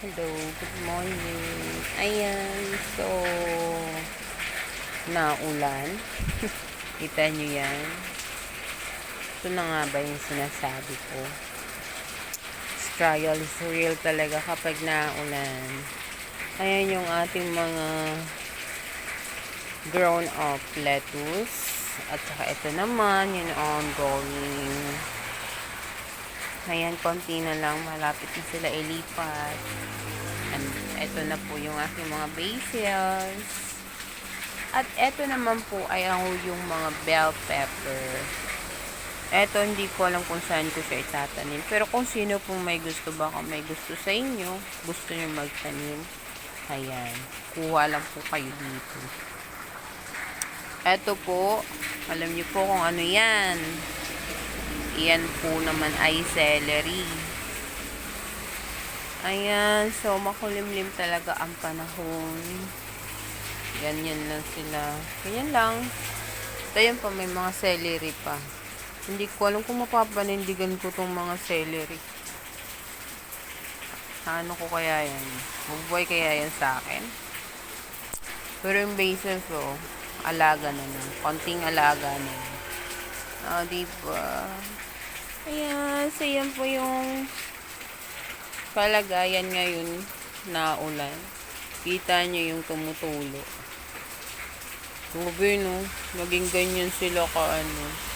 Hello, good morning. Ayan, so, naulan. Kita nyo yan. Ito na nga ba yung sinasabi ko? Trial is real talaga kapag naulan. Ayan yung ating mga grown up lettuce. At saka ito naman, yung ongoing. Ayan, konti na lang. Malapit na sila ilipat. And ito na po yung aking mga basils. At ito naman po ay ang yung mga bell pepper. Ito, hindi ko alam kung saan ko siya itatanim. Pero kung sino pong may gusto, baka may gusto sa inyo, gusto nyo magtanim, ayan, kuha lang po kayo dito. Ito po, alam niyo po kung ano yan. Yan po naman ay celery. Ayan, so makulimlim talaga ang panahon. Ganyan lang sila. Ganyan lang. Ito yan pa, may mga celery pa. Hindi ko alam kung mapapanindigan ko tong mga celery. Ano ko kaya yan? Magbuhay kaya yan sa akin? Pero yung basil ko, alaga na lang. Konting alaga na lang. Ah, diba? Ayan, so yan po yung kalagayan ngayon na ulan. Kita nyo yung tumutulo. Grabe, no? Naging ganyan sila ka, ano.